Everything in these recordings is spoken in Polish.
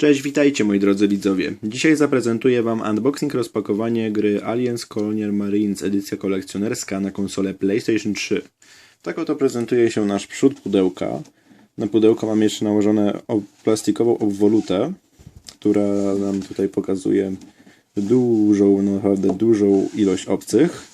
Cześć, witajcie moi drodzy widzowie. Dzisiaj zaprezentuję Wam unboxing rozpakowanie gry Aliens Colonial Marines edycja kolekcjonerska na konsolę PlayStation 3. Tak oto prezentuje się nasz przód pudełka. Na pudełko mam jeszcze nałożone plastikową obwolutę, która nam tutaj pokazuje dużą, naprawdę dużą ilość obcych.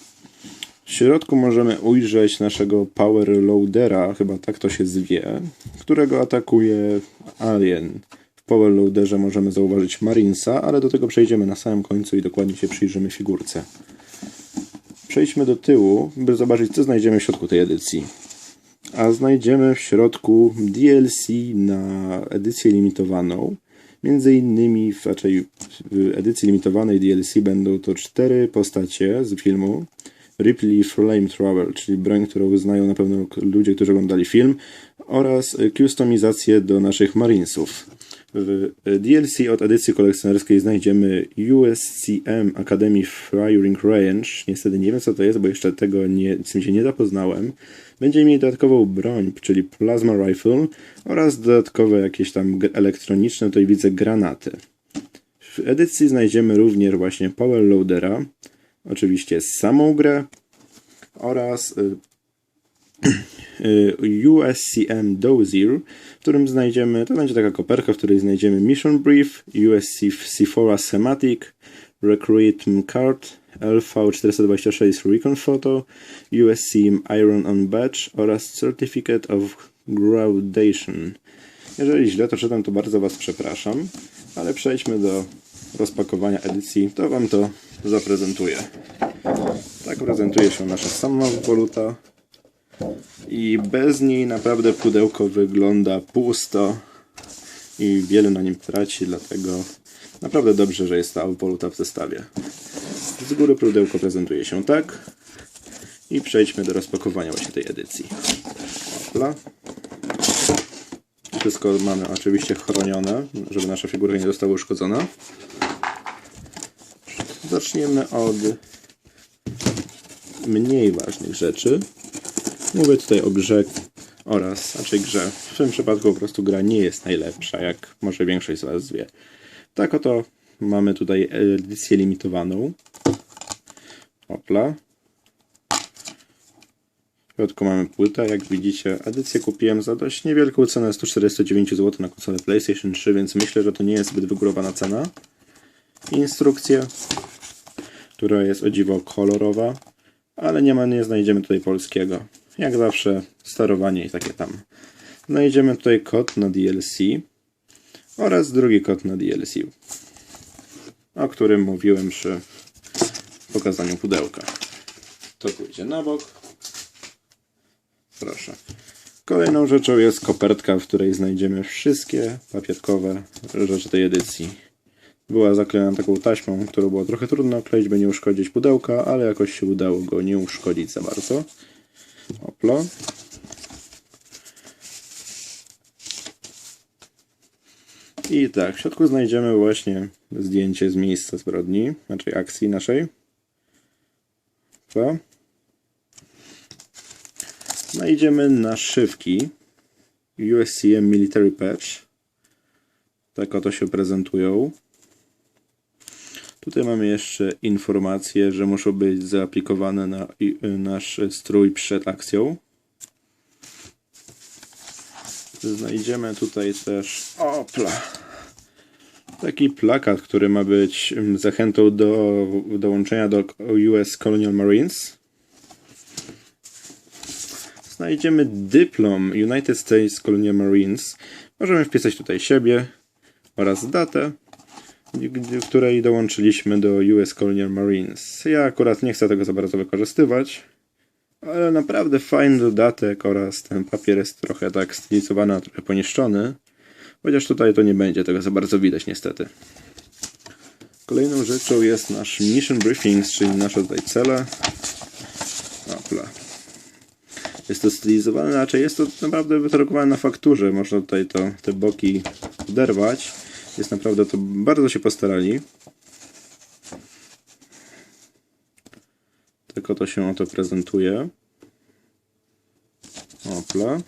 W środku możemy ujrzeć naszego Power Loadera, chyba tak to się zwie, którego atakuje Alien. Power Loaderze możemy zauważyć Marinesa, ale do tego przejdziemy na samym końcu i dokładnie się przyjrzymy figurce. Przejdźmy do tyłu, by zobaczyć co znajdziemy w środku tej edycji. A znajdziemy w środku DLC na edycję limitowaną. Między innymi w, raczej w edycji limitowanej DLC będą to cztery postacie z filmu. Ripley Flamethrower, czyli broń, którą uznają na pewno ludzie, którzy oglądali film, oraz customizację do naszych Marinesów. W DLC od edycji kolekcjonerskiej znajdziemy USCM Academy Firing Range. Niestety nie wiem co to jest, bo jeszcze tego nie, z tym się nie zapoznałem. Będziemy mieli dodatkową broń, czyli Plasma Rifle oraz dodatkowe jakieś tam elektroniczne, tutaj widzę granaty. W edycji znajdziemy również właśnie Power Loadera, oczywiście samą grę oraz y, USCM Dozier, w którym znajdziemy, to będzie taka koperka, w której znajdziemy Mission Brief, USC Sephora Schematic, Recruitment Card, LV426 Recon Photo, USC Iron on Badge oraz Certificate of Graduation. Jeżeli źle to czytam, to bardzo Was przepraszam, ale przejdźmy do rozpakowania edycji, to Wam to zaprezentuję. Tak prezentuje się nasza sama waluta i bez niej naprawdę pudełko wygląda pusto i wiele na nim traci, dlatego naprawdę dobrze, że jest ta waluta w zestawie. Z góry pudełko prezentuje się tak i przejdźmy do rozpakowania właśnie tej edycji. Opla. Wszystko mamy oczywiście chronione, żeby nasza figurka nie została uszkodzona. Zaczniemy od mniej ważnych rzeczy. Mówię tutaj o grze oraz, raczej grze. W tym przypadku po prostu gra nie jest najlepsza, jak może większość z Was wie. Tak oto mamy tutaj edycję limitowaną. Opla. W środku mamy płytę, jak widzicie. Edycję kupiłem za dość niewielką cenę 149 zł na konsolę PlayStation 3, więc myślę, że to nie jest zbyt wygórowana cena. Instrukcję, która jest o dziwo kolorowa, ale nie ma, nie znajdziemy tutaj polskiego. Jak zawsze sterowanie i takie tam. Znajdziemy tutaj kod na DLC oraz drugi kod na DLC, o którym mówiłem przy pokazaniu pudełka. To pójdzie na bok. Proszę. Kolejną rzeczą jest kopertka, w której znajdziemy wszystkie papierkowe rzeczy tej edycji. Była zaklejona taką taśmą, którą było trochę trudno okleić, by nie uszkodzić pudełka, ale jakoś się udało go nie uszkodzić za bardzo. Opla. I tak, w środku znajdziemy właśnie zdjęcie z miejsca zbrodni, znaczy akcji naszej. Opla. Znajdziemy naszywki USCM Military Patch. Tak oto się prezentują. Tutaj mamy jeszcze informacje, że muszą być zaaplikowane na i- nasz strój przed akcją. Znajdziemy tutaj też opla. Taki plakat, który ma być mm, zachętą do dołączenia do US Colonial Marines. Znajdziemy dyplom United States Colonial Marines. Możemy wpisać tutaj siebie oraz datę której dołączyliśmy do US Colonial Marines. Ja akurat nie chcę tego za bardzo wykorzystywać, ale naprawdę fajny dodatek oraz ten papier jest trochę tak stylizowany, a trochę poniszczony. Chociaż tutaj to nie będzie tego za bardzo widać niestety. Kolejną rzeczą jest nasz Mission Briefings, czyli nasze tutaj cele. Opla. Jest to stylizowane, raczej jest to naprawdę wydrukowane na fakturze. Można tutaj to, te boki oderwać. Jest naprawdę to bardzo się postarali. Tak oto się oto prezentuje. Opla.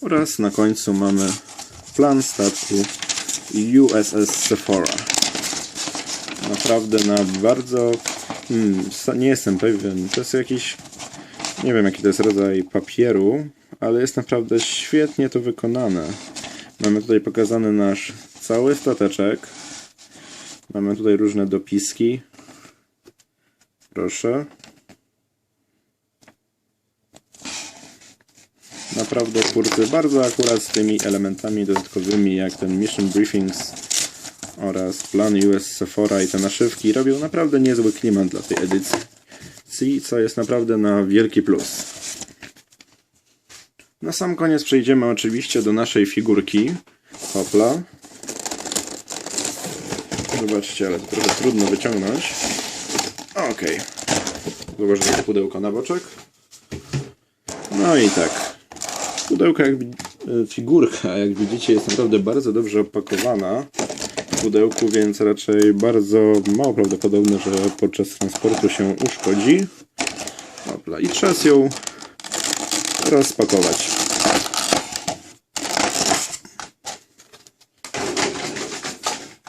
Oraz na końcu mamy plan statku USS Sephora. Naprawdę na bardzo... Hmm, nie jestem pewien. To jest jakiś... Nie wiem jaki to jest rodzaj papieru, ale jest naprawdę świetnie to wykonane. Mamy tutaj pokazany nasz cały stateczek. Mamy tutaj różne dopiski. Proszę. Naprawdę twórcy bardzo akurat z tymi elementami dodatkowymi, jak ten Mission Briefings oraz plan US Sephora i te naszywki robią naprawdę niezły klimat dla tej edycji, co jest naprawdę na wielki plus. Na sam koniec przejdziemy oczywiście do naszej figurki. Hopla. Zobaczcie, ale to trochę trudno wyciągnąć. Złożę to pudełko na boczek. No i tak. Pudełka, jak, e, figurka, jak widzicie, jest naprawdę bardzo dobrze opakowana pudełku, więc raczej bardzo mało prawdopodobne, że podczas transportu się uszkodzi. Hopla. I czas ją rozpakować.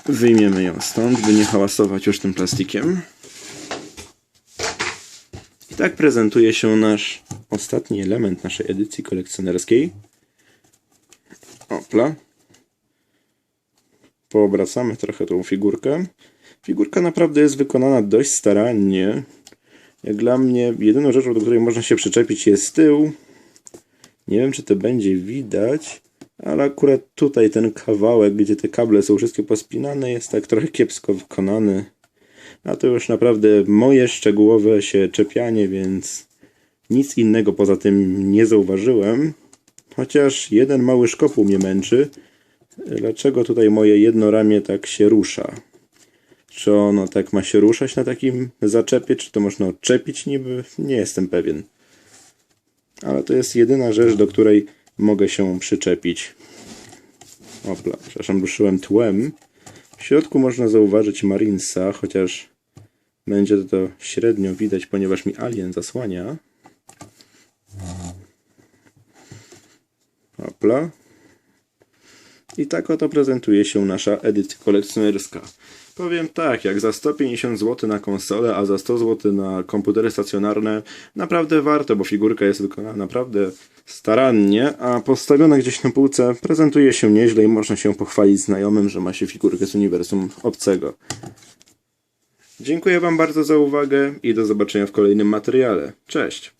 Wyjmiemy ją stąd, by nie hałasować już tym plastikiem. I tak prezentuje się nasz ostatni element naszej edycji kolekcjonerskiej. Opla. Poobracamy trochę tą figurkę. Figurka naprawdę jest wykonana dość starannie. Jak dla mnie, jedyną rzeczą, do której można się przyczepić jest tył. Nie wiem, czy to będzie widać, ale akurat tutaj ten kawałek, gdzie te kable są wszystkie pospinane, jest tak trochę kiepsko wykonany. A to już naprawdę moje szczegółowe się czepianie, więc nic innego poza tym nie zauważyłem. Chociaż jeden mały szkopuł mnie męczy. Dlaczego tutaj moje jedno ramię tak się rusza? Czy ono tak ma się ruszać na takim zaczepie? Czy to można odczepić niby? Nie jestem pewien. Ale to jest jedyna rzecz, do której mogę się przyczepić. Opla, przepraszam, ruszyłem tłem. W środku można zauważyć Marinesa, chociaż będzie to średnio widać, ponieważ mi Alien zasłania. Opla. I tak oto prezentuje się nasza edycja kolekcjonerska. Powiem tak, jak za 150 zł na konsolę, a za 100 zł na komputery stacjonarne, naprawdę warto, bo figurka jest wykonana naprawdę starannie, a postawiona gdzieś na półce prezentuje się nieźle i można się pochwalić znajomym, że ma się figurkę z uniwersum obcego. Dziękuję Wam bardzo za uwagę i do zobaczenia w kolejnym materiale. Cześć!